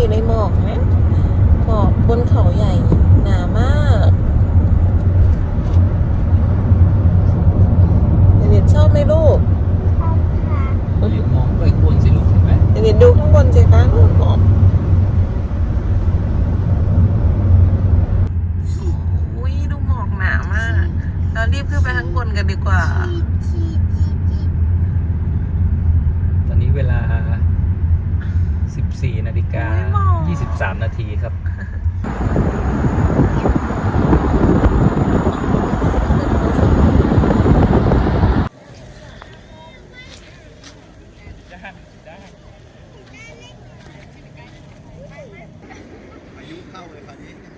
อยู่ในหมอกนะหมอกบนเขาใหญ่หนามากเด็กๆชอบไหมลูกเดี๋ยวมองไปควรสิลูกเห็นไหมเด็กๆดูข้างบนสิคะลูกหมอกอุ้ยดูหมอกหนามากเรารีบขึ้นไปข้างบนกันดีกว่า ตอนนี้เวลา 14นาฬิกาโอ้ยหมอ23 นาทีครับอายุเข้าเลยคราวนี้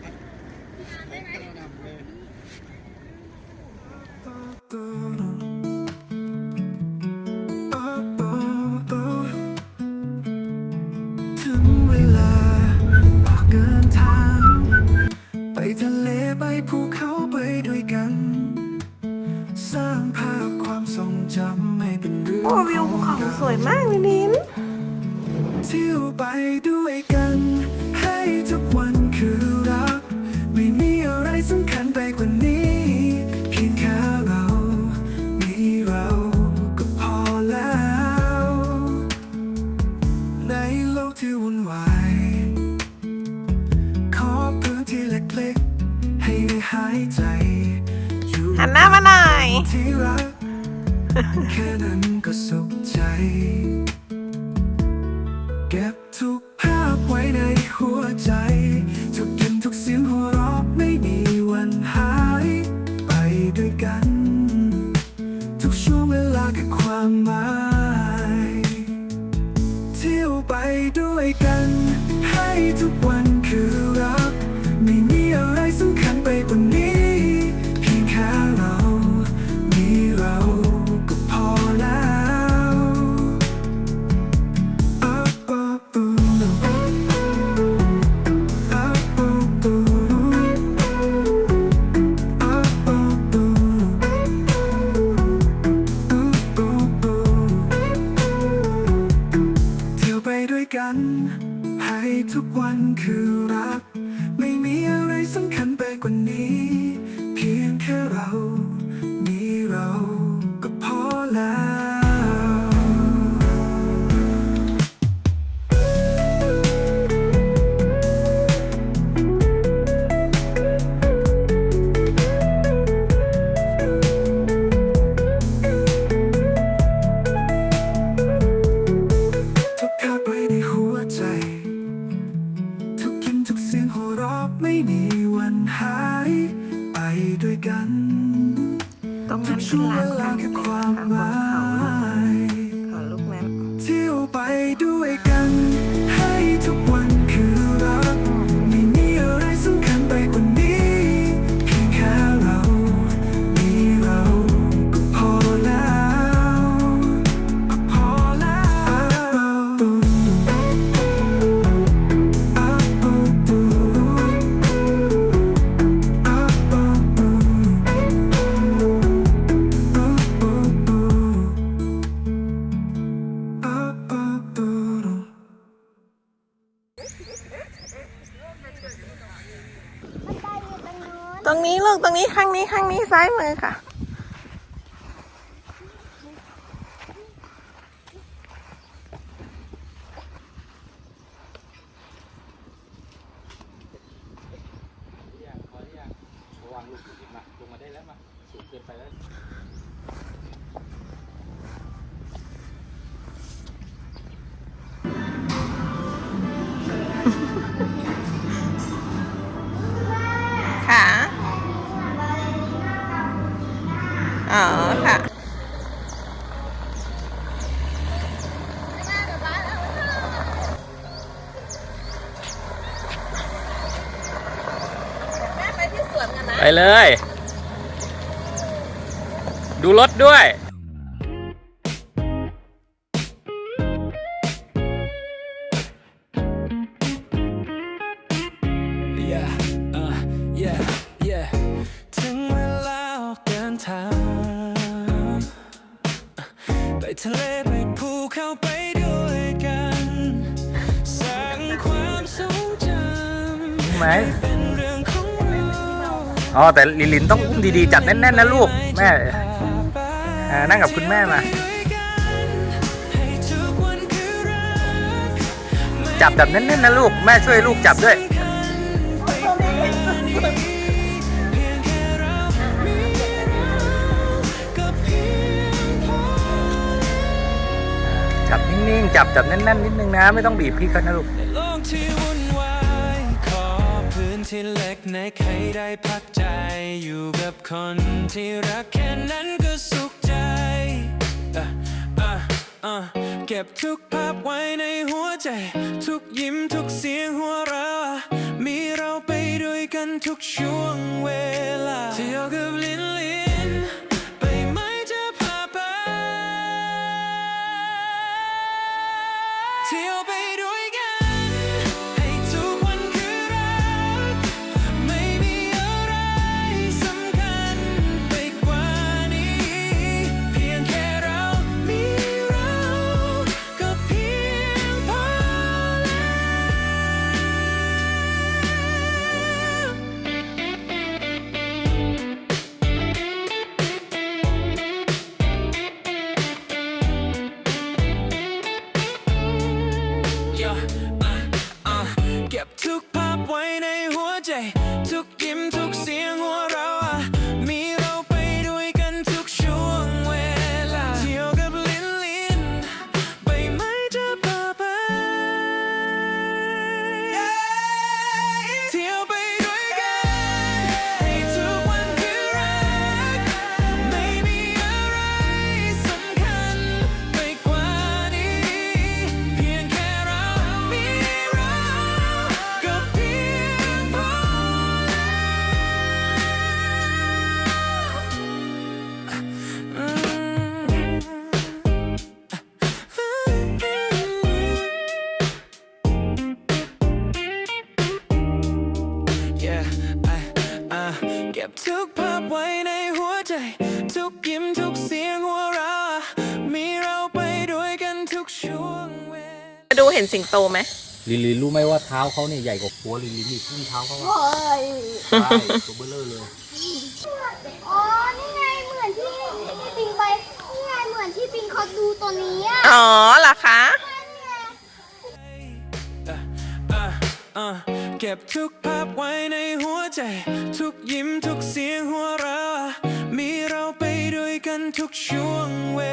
ห้ได้หายใจอยู่หันหน้ามาหน่อยที่รักแค่นั้นก็สุขใจ เก็บทุกภาพไว้ในหัวใจ ทุกกลินทุกเสียงหัวเราะไม่มีวันหาย ไปด้วยกัน ทุกช่วงเวลาคือความหมาย เที่ยวไปด้วยกัน ให้ทุกวัน ทุกวันคือรั ตรงนี้ลูกตรงนี้ข้างนี้ข้างนี้ซ้ายมือค่ะ วางลูกอยู่ดีมาลงมาได้แล้วมาสูงเกินไปแล้ว อ๋อค่ะแม่ไปที่สวนกันนะไปเลย ดูรถด้วย ทะเลไปภูเขาไปด้วยกันสร้างความทรไหมอ๋อแต่ลิลินต้องอุ้มดีๆ จับแน่นๆนะลูกแม่อ่านั่งกับคุณแม่มาจับแบบแน่นๆนะลูกแม่ช่วยลูกจับด้วย จับนิ่งๆ จับจับแน่นๆนิดนึงนะ ไม่ต้องบีบพี่เขานะลูกโลกที่วุ่นวายขอพื้นที่เล็กในใครได้พักใจอยู่กับคนที่รักแค่นั้นก็สุขใจอะอะอะเก็บทุกภาพไว้ในหัวใจ ทุกยิ้มทุกเสียงหัวเราะมีเราไปด้วยกันทุกช่วงเวลาเที่ยวกับลินลิน ไว้ในหัวใจ ทุกยิ้มทุกเสียง ใจทุกยิ้มทุกเสียงหัวเราะมีเราไปด้วยกันทุกช่วงเวลาดูเห็นสิงโตไหมลิลินรู้ไหมว่าเท้าเขาเนี่ยใหญ่กว่าหัวลิลินอีกพุ่งเท้าเขาอะโอ้ยใช่ตัวเบลเลอร์เลย อ๋อ นี่ไงเหมือนที่ที่ปิงไป นี่ไงเหมือนที่ปิงเขาดูตัวนี้อะอ๋อเหรอคะอะอะอะเก็บทุกภาพไว้ในหัวใจ ทุกยิ้มทุกเสียงหัว ทุกช่วงเว